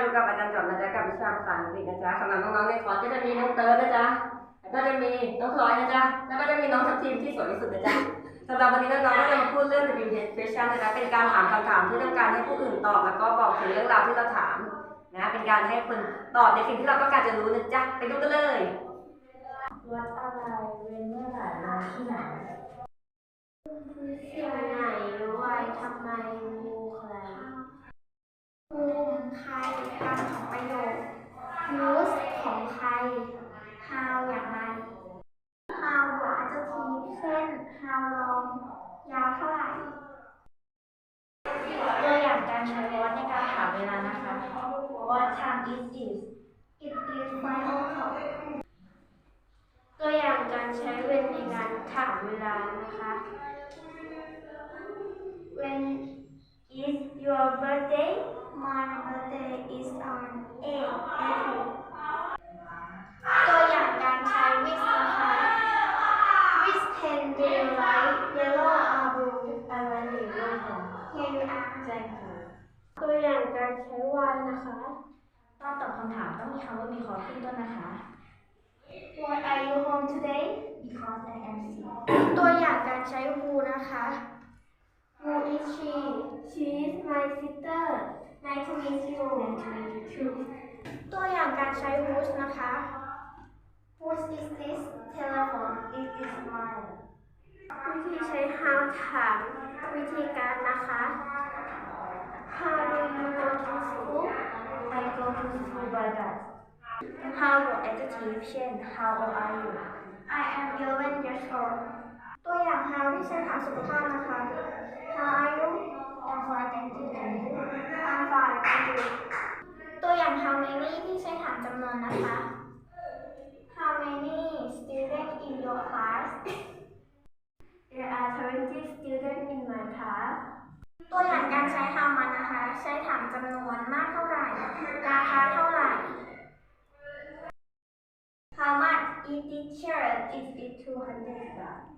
อยู่กับอาจารย์จอมนะจ๊ะกับวิชาภาษาอังกฤษนะจ๊ะสำหรับน้องๆในคอร์สก็จะมีน้องเติร์ดนะจ๊ะแล้วก็จะมีน้องพลอยนะจ๊ะแล้วก็จะมีน้องทัพทีมที่สวยที่สุดนะจ๊ะสำหรับวันนี้น้องๆก็จะมาพูดเรื่อง WH question นะจ๊ะเป็นการถามคำถามที่ต้องการให้ผู้อื่นตอบแล้วก็บอกถึงเรื่องราวที่เราถามนะเป็นการให้คนตอบในสิ่งที่เราต้องการจะรู้นะจ๊ะไปดูกันเลยวัดอะไรเว้นเมื่อไหร่มาที่ไหนสิ่งไหนไว้ทำไมงูใครภูมิใครการของประโยค use ของใคร how อย่างไร how บวก adjective เช่น how long ยาวเท่าไหร่ ตัวอย่างการใช้ what ในการถามเวลานะคะ what time is it it is five o'clock ตัวอย่างการใช้เว้นในการถามเวลานะคะ When is your birthday? My birthday is on 8 April ตัวอย่างการใช้ which นะคะ which pen do you like yellow or blue I want the blue pen here you are ใช่ค่ะ ตัวอย่างการใช้ why นะคะ ตอนตอบคำถามต้องมีคำว่ามีขอขึ้นต้นนะคะ Why are you home today? Because I am sick. ตัวอย่างการใช้ who นะคะ Who is she? She is my sister. Nice to meet you. Nice to meet you too. ตัวอย่างการใช้ whose นะคะ Whose is this telephone? It is mine. วิธีใช้ how ถามวิธีการนะคะ How do you go to school? I go to school by bus. How บวก adjective เช่น How old are you? I am 11 years old. ตัวอย่าง how ที่ใช้ถามสุขภาพนะคะ How are you? I'm fine, thank you. I'm fine, thank you. ตัวอย่าง how many ที่ใช้ถามจำนวนนะคะ How many students in your class? There are 20 students in my class. ตัวอย่างการใช้ how much นะคะ ใช้ถามจำนวนมากเท่าไหร่ ราคาเท่าไหร่ How much is this shirt? Is it 200 baht?